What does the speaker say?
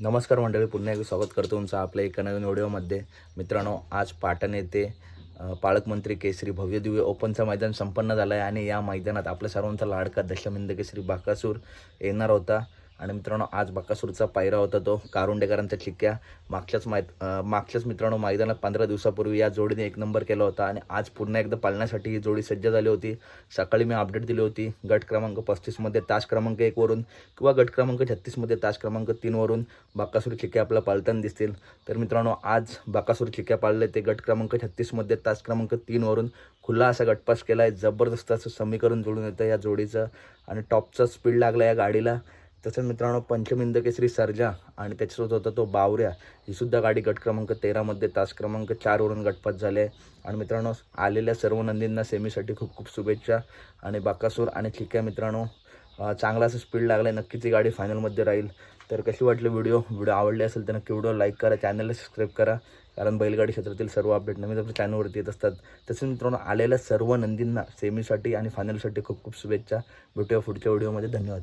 नमस्कार मंडळी पुन्हा एकदा स्वागत करतो तुमचं आपल्या एका नवीन व्हिडिओमध्ये मित्रांनो आज पाटण येथे पालकमंत्री केसरी भव्य दिव्य ओपनचं मैदान संपन्न झालं आहे आणि या मैदानात आपल्या सर्वांचा लाडका दशमिंद केसरी बाकासूर येणार होता. आणि मित्रांनो आज बाकासूरचा पायरा होता तो कारुंडेकरांचा चिक्क्या मागच्याच मै मागच्याच मित्रांनो मैदानात पंधरा दिवसापूर्वी या जोडीने एक नंबर केला होता आणि आज पुन्हा एकदा पालण्यासाठी ही जोडी सज्ज झाली होती. सकाळी मी अपडेट दिली होती गट क्रमांक पस्तीसमध्ये तास क्रमांक एकवरून किंवा गट क्रमांक छत्तीसमध्ये तास क्रमांक तीनवरून बाकासूर चिक्क्या आपल्याला पालताना दिसतील. तर मित्रांनो आज बाकासूर चिक्क्या पाळले ते गट क्रमांक छत्तीसमध्ये तास क्रमांक तीनवरून खुला असा गटपास केला आहे जबरदस्त असं समीकरण जुळून येतं या जोडीचं आणि टॉपचा स्पीड लागला या गाडीला. तसंच मित्रांनो पंचमिंद केसरी सर्जा आणि त्याच्यासोबत होता तो बावऱ्या. ही सुद्धा गाडी गट क्रमांक तेरामध्ये तास क्रमांक चारवरून गटपात झाले आणि मित्रांनो आलेल्या सर्व नंदींना सेमीसाठी खूप खूप शुभेच्छा. आणि बाकासूर आणि चिक्या मित्रांनो चांगला असं स्पीड लागला आहे नक्कीच ही गाडी फायनलमध्ये राहील. तर कशी वाटली व्हिडिओ व्हिडिओ आवडली असेल तर नक्की व्हिडिओ लाईक करा चॅनलला सबस्क्राईब करा. कारण बैलगाडी क्षेत्रातील सर्व अपडेट नवीन आपल्या चॅनलवरती येत असतात. तसेच मित्रांनो आलेल्या सर्व नंदींना सेमीसाठी आणि फायनलसाठी खूप खूप शुभेच्छा. भेटूया पुढच्या व्हिडिओमध्ये धन्यवाद.